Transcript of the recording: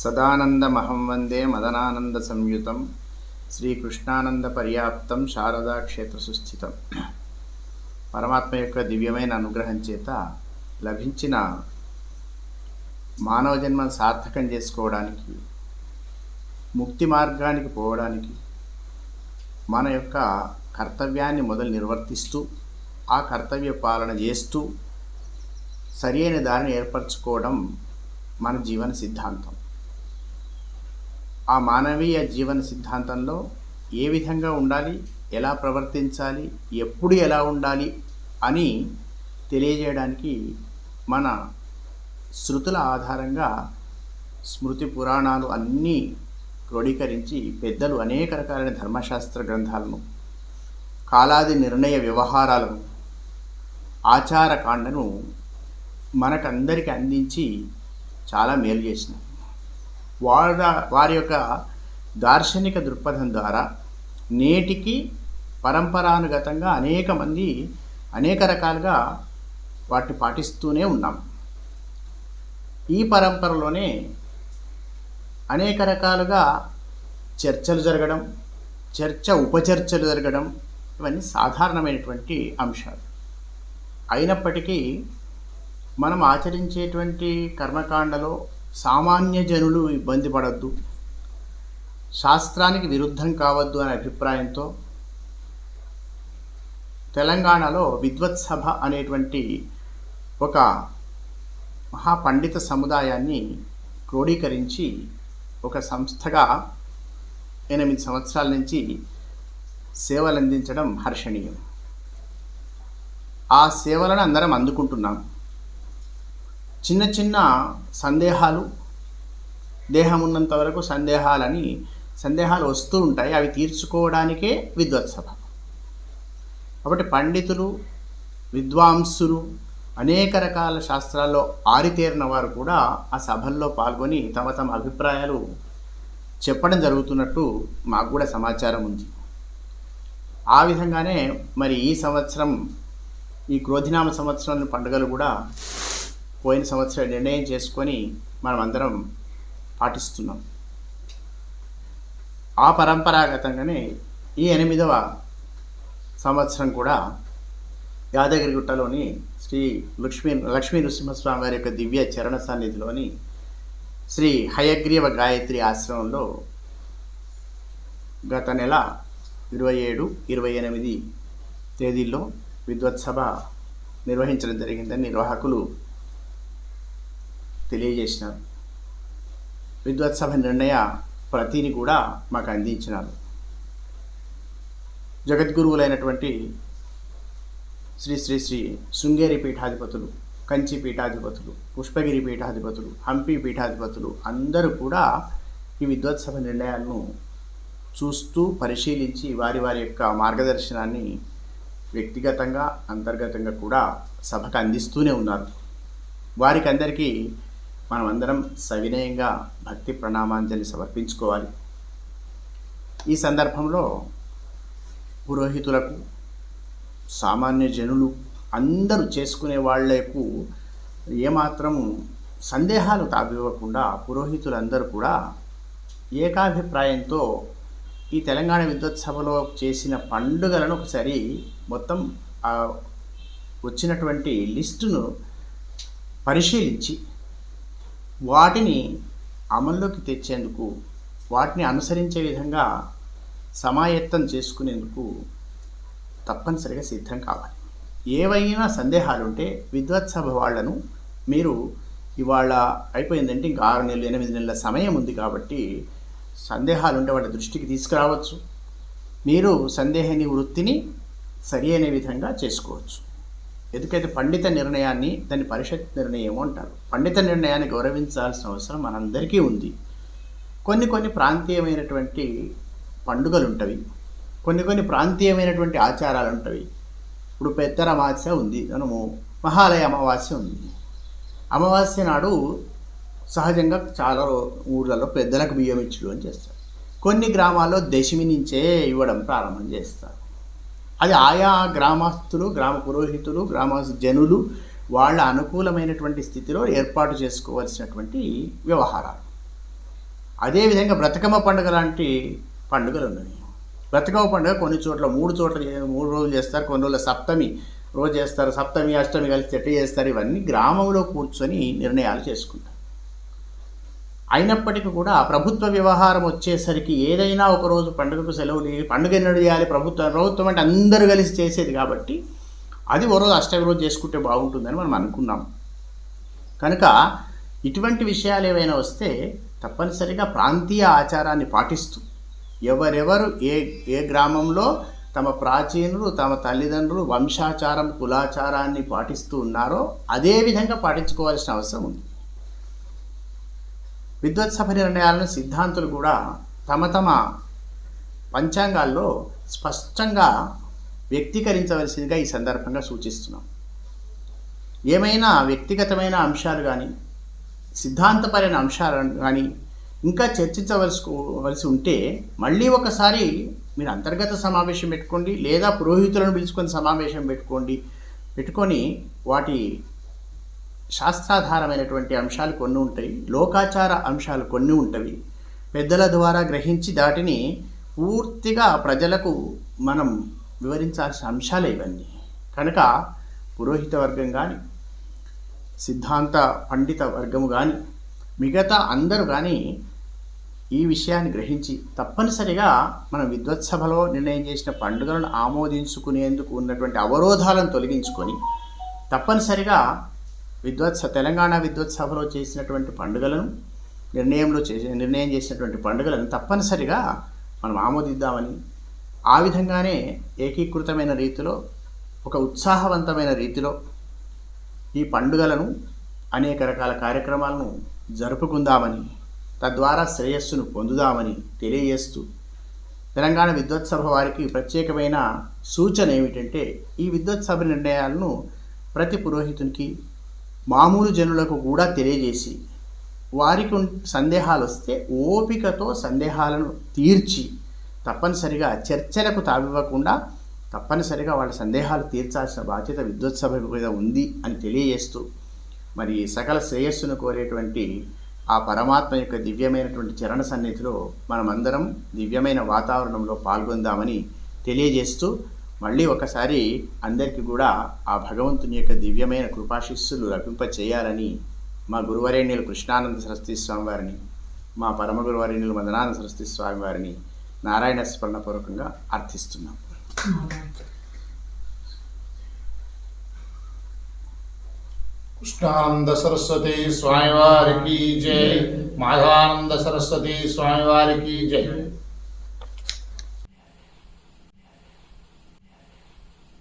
సదానందమహం వందే మదనానంద సంయుతం శ్రీకృష్ణానంద పర్యాప్తం శారదా క్షేత్ర సుస్థితం పరమాత్మ యొక్క దివ్యమైన అనుగ్రహం చేత లభించిన మానవ జన్మను సార్థకం చేసుకోవడానికి ముక్తి మార్గానికి పోవడానికి మన యొక్క కర్తవ్యాన్ని మొదలు నిర్వర్తిస్తూ ఆ కర్తవ్య పాలన చేస్తూ సరి అయిన దారిని ఏర్పరచుకోవడం మన జీవన సిద్ధాంతం. ఆ మానవీయ జీవన సిద్ధాంతంలో ఏ విధంగా ఉండాలి ఎలా ప్రవర్తించాలి ఎప్పుడు ఎలా ఉండాలి అని తెలియజేయడానికి మన శృతుల ఆధారంగా స్మృతి పురాణాలు అన్నీ క్రోడీకరించి పెద్దలు అనేక రకాలైన ధర్మశాస్త్ర గ్రంథాలను కాలాది నిర్ణయ వ్యవహారాలను ఆచారకాండను మనకందరికీ అందించి చాలా మేలు చేసినాయి. వారి వారి యొక్క దార్శనిక దృక్పథం ద్వారా నేటికి పరంపరానుగతంగా అనేక మంది అనేక రకాలుగా వాటిని పాటిస్తూనే ఉన్నాం. ఈ పరంపరలోనే అనేక రకాలుగా చర్చలు జరగడం చర్చ ఉపచర్చలు జరగడం ఇవన్నీ సాధారణమైనటువంటి అంశాలు. అయినప్పటికీ మనం ఆచరించేటువంటి కర్మకాండలో సామాన్య జనులు ఇబ్బంది పడద్దు. శాస్త్రానికి విరుద్ధం కావద్దు అనే అభిప్రాయంతో తెలంగాణలో విద్వత్ సభ అనేటువంటి ఒక మహాపండిత సముదాయాన్ని క్రోడీకరించి ఒక సంస్థగా ఎనిమిది సంవత్సరాల నుంచి సేవలందించడం హర్షణీయం. ఆ సేవలను అందరం అందుకుంటున్నాం. చిన్న చిన్న సందేహాలు దేహం ఉన్నంత వరకు సందేహాలని సందేహాలు వస్తూ ఉంటాయి. అవి తీర్చుకోవడానికే విద్వత్సభ కాబట్టి పండితులు విద్వాంసులు అనేక రకాల శాస్త్రాల్లో ఆరితేరిన వారు కూడా ఆ సభల్లో పాల్గొని తమ తమ అభిప్రాయాలు చెప్పడం జరుగుతున్నట్టు మాకు కూడా సమాచారం ఉంది. ఆ విధంగానే మరి ఈ సంవత్సరం ఈ క్రోధినామ సంవత్సరం పండుగలు కూడా పోయిన సంవత్సరం నిర్ణయం చేసుకొని మనం అందరం పాటిస్తున్నాం. ఆ పరంపరాగతంగానే ఈ ఎనిమిదవ సంవత్సరం కూడా యాదగిరిగుట్టలోని శ్రీ లక్ష్మీ లక్ష్మీ నృసింహస్వామి వారి యొక్క దివ్య చరణ సన్నిధిలోని శ్రీ హయగ్రీవ గాయత్రి ఆశ్రమంలో గత నెల ఇరవై ఏడు ఇరవై ఎనిమిది తేదీల్లో విద్వత్సభ నిర్వహించడం జరిగిందని నిర్వాహకులు తెలియజేసినారు. విద్వత్సభ నిర్ణయ ప్రతిని కూడా మాకు అందించినారు. జగద్గురువులైనటువంటి శ్రీ శ్రీ శ్రీ శృంగేరి పీఠాధిపతులు కంచి పీఠాధిపతులు పుష్పగిరి పీఠాధిపతులు హంపి పీఠాధిపతులు అందరూ కూడా ఈ విద్వత్సభ నిర్ణయాలను చూస్తూ పరిశీలించి వారి వారి యొక్క మార్గదర్శనాన్ని వ్యక్తిగతంగా అంతర్గతంగా కూడా సభకు అందిస్తూనే ఉన్నారు. వారికి అందరికీ మనమందరం సవినయంగా భక్తి ప్రణామాంజలి సమర్పించుకోవాలి. ఈ సందర్భంలో పురోహితులకు సామాన్య జనులు అందరూ చేసుకునే వాళ్ళకు ఏమాత్రం సందేహాలు తావివ్వకుండా పురోహితులందరూ కూడా ఏకాభిప్రాయంతో ఈ తెలంగాణ విద్వత్సభలో చేసిన పండుగలను ఒకసారి మొత్తం వచ్చినటువంటి లిస్టును పరిశీలించి వాటిని అమల్లోకి తెచ్చేందుకు వాటిని అనుసరించే విధంగా సమాయత్తం చేసుకునేందుకు తప్పనిసరిగా సిద్ధం కావాలి. ఏవైనా సందేహాలుంటే విద్వత్సభ వాళ్ళను మీరు ఇవాళ అయిపోయిందంటే ఇంకా ఆరు నెలలు ఎనిమిది నెలల సమయం ఉంది కాబట్టి సందేహాలు ఉంటే వాటి దృష్టికి తీసుకురావచ్చు. మీరు సందేహని వృత్తిని సరి అయిన విధంగా చేసుకోవచ్చు. ఎందుకైతే పండిత నిర్ణయాన్ని దాన్ని పరిషత్ నిర్ణయం అంటారు. పండిత నిర్ణయాన్ని గౌరవించాల్సిన అవసరం మనందరికీ ఉంది. కొన్ని కొన్ని ప్రాంతీయమైనటువంటి పండుగలు ఉంటవి కొన్ని కొన్ని ప్రాంతీయమైనటువంటి ఆచారాలు ఉంటవి ఇప్పుడు పెద్దర అమావాస్య ఉంది. మనము మహాలయ అమావాస్య ఉంది. అమావాస్య నాడు సహజంగా చాలా ఊర్లలో పెద్దలకు బియ్యం ఇచ్చుడు అని చేస్తారు. కొన్ని గ్రామాల్లో దశమి నుంచే ఇవ్వడం ప్రారంభం చేస్తారు. అది ఆయా గ్రామస్తులు గ్రామ పురోహితులు గ్రామ జనులు వాళ్ళ అనుకూలమైనటువంటి స్థితిలో ఏర్పాటు చేసుకోవాల్సినటువంటి వ్యవహారాలు. అదేవిధంగా బ్రతకమ్మ పండుగ లాంటి పండుగలు ఉన్నాయి. బ్రతకమ్మ పండుగ కొన్ని చోట్ల మూడు చోట్ల మూడు రోజులు చేస్తారు కొన్ని రోజుల సప్తమి రోజు చేస్తారు సప్తమి అష్టమి కలిసి చెట్టు చేస్తారు ఇవన్నీ గ్రామంలో కూర్చొని నిర్ణయాలు చేసుకుంటారు. అయినప్పటికీ కూడా ప్రభుత్వ వ్యవహారం వచ్చేసరికి ఏదైనా ఒకరోజు పండుగకు సెలవు లేదు పండుగ ఎన్నడు చేయాలి ప్రభుత్వం ప్రభుత్వం అంటే అందరూ కలిసి చేసేది కాబట్టి అది ఓ రోజు అష్టమి రోజు చేసుకుంటే బాగుంటుందని మనం అనుకున్నాం. కనుక ఇటువంటి విషయాలు ఏవైనా వస్తే తప్పనిసరిగా ప్రాంతీయ ఆచారాన్ని పాటిస్తూ ఎవరెవరు ఏ ఏ గ్రామంలో తమ ప్రాచీనులు తమ తల్లిదండ్రులు వంశాచారం కులాచారాన్ని పాటిస్తూ ఉన్నారో అదే విధంగా పాటించుకోవాల్సిన అవసరం ఉంది. విద్వత్సభ నిర్ణయాలను సిద్ధాంతులు కూడా తమ తమ పంచాంగాల్లో స్పష్టంగా వ్యక్తీకరించవలసిందిగా ఈ సందర్భంగా సూచిస్తున్నాం. ఏమైనా వ్యక్తిగతమైన అంశాలు కానీ సిద్ధాంతపరమైన అంశాలు కానీ ఇంకా చర్చించవలసి ఉంటే మళ్ళీ ఒకసారి మీరు అంతర్గత సమావేశం పెట్టుకోండి లేదా పురోహితులను పిలుచుకొని సమావేశం పెట్టుకోండి పెట్టుకొని వాటి శాస్త్రాధారమైనటువంటి అంశాలు కొన్ని ఉంటాయి లోకాచార అంశాలు కొన్ని ఉంటవి. పెద్దల ద్వారా గ్రహించి దాటిని పూర్తిగా ప్రజలకు మనం వివరించాల్సిన అంశాలే ఇవన్నీ. కనుక పురోహిత వర్గం కానీ సిద్ధాంత పండిత వర్గము కానీ మిగతా అందరూ కానీ ఈ విషయాన్ని గ్రహించి తప్పనిసరిగా మనం విద్వత్సభలో నిర్ణయం చేసిన పండుగలను ఆమోదించుకునేందుకు ఉన్నటువంటి అవరోధాలను తొలగించుకొని తప్పనిసరిగా విద్వత్స తెలంగాణ విద్వత్సభలో చేసినటువంటి పండుగలను నిర్ణయంలో చేసే నిర్ణయం చేసినటువంటి పండుగలను తప్పనిసరిగా మనం ఆమోదిద్దామని ఆ విధంగానే ఏకీకృతమైన రీతిలో ఒక ఉత్సాహవంతమైన రీతిలో ఈ పండుగలను అనేక రకాల కార్యక్రమాలను జరుపుకుందామని తద్వారా శ్రేయస్సును పొందుదామని తెలియజేస్తూ తెలంగాణ విద్వత్సభ వారికి ప్రత్యేకమైన సూచన ఏమిటంటే ఈ విద్వత్సభ నిర్ణయాలను ప్రతి పురోహితునికి మామూలు జనులకు కూడా తెలియజేసి వారికి సందేహాలు వస్తే ఓపికతో సందేహాలను తీర్చి తప్పనిసరిగా చర్చలకు తావివ్వకుండా తప్పనిసరిగా వాళ్ళ సందేహాలు తీర్చాల్సిన బాధ్యత విద్వత్సభ మీద ఉంది అని తెలియజేస్తూ మరి సకల శ్రేయస్సును కోరేటువంటి ఆ పరమాత్మ యొక్క దివ్యమైనటువంటి చరణ సన్నిధిలో మనమందరం దివ్యమైన వాతావరణంలో పాల్గొందామని తెలియజేస్తూ మళ్ళీ ఒకసారి అందరికీ కూడా ఆ భగవంతుని యొక్క దివ్యమైన కృపాశిస్సులు లభింప చేయాలని మా గురువరేణ్యులు కృష్ణానంద సరస్వతి స్వామి వారిని మా పరమ గురువరేణ్యులు మదనానంద సరస్వతి స్వామి వారిని నారాయణ స్మరణపూర్వకంగా అర్థిస్తున్నాం. కృష్ణానంద సరస్వతి స్వామివారికి జై మాధవానంద సరస్వతి స్వామివారికి జై.